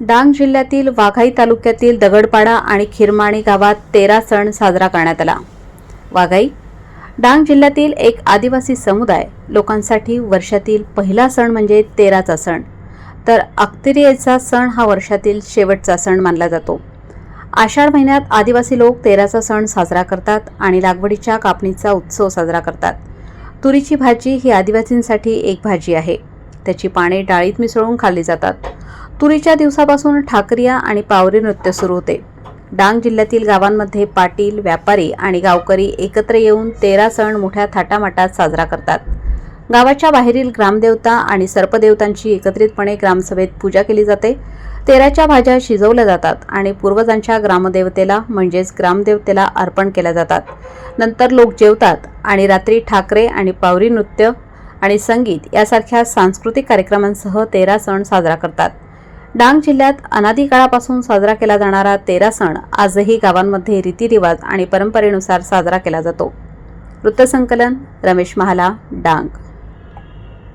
डांग जिल्ह्यातील वाघाई तालुक्यातील दगडपाडा आणि खिरमाणी गावात तेरा सण साजरा करण्यात आला. वाघाई डांग जिल्ह्यातील एक आदिवासी समुदाय लोकांसाठी वर्षातील पहिला सण म्हणजे तेराचा सण. तर अक्तिरियेचा सण हा वर्षातील शेवटचा सण मानला जातो. आषाढ महिन्यात आदिवासी लोक तेराचा सण साजरा करतात आणि लागवडीच्या कापणीचा उत्सव साजरा करतात. तुरीची भाजी ही आदिवासींसाठी एक भाजी आहे. त्याची पाने डाळीत मिसळून खाल्ली जातात. तुरीच्या दिवसापासून ठाकरिया आणि पावरी नृत्य सुरू होते. डांग जिल्ह्यातील गावांमध्ये पाटील व्यापारी आणि गावकरी एकत्र येऊन तेरा सण मोठ्या थाटामाटात साजरा करतात. गावाच्या बाहेरील ग्रामदेवता आणि सर्पदेवतांची एकत्रितपणे ग्रामसभेत पूजा केली जाते. तेराच्या भाज्या शिजवल्या जातात आणि पूर्वजांच्या ग्रामदेवतेला म्हणजेच ग्रामदेवतेला अर्पण केल्या जातात. नंतर लोक जेवतात आणि रात्री ठाकरे आणि पावरी नृत्य आणि संगीत यासारख्या सांस्कृतिक कार्यक्रमांसह तेरा सण साजरा करतात. डांग जिल्ह्यात अनादी काळापासून साजरा केला जाणारा तेरा सण आजही गावांमध्ये रीतिरिवाज आणि परंपरेनुसार साजरा केला जातो. वृत्तसंकलन रमेश महाला डांग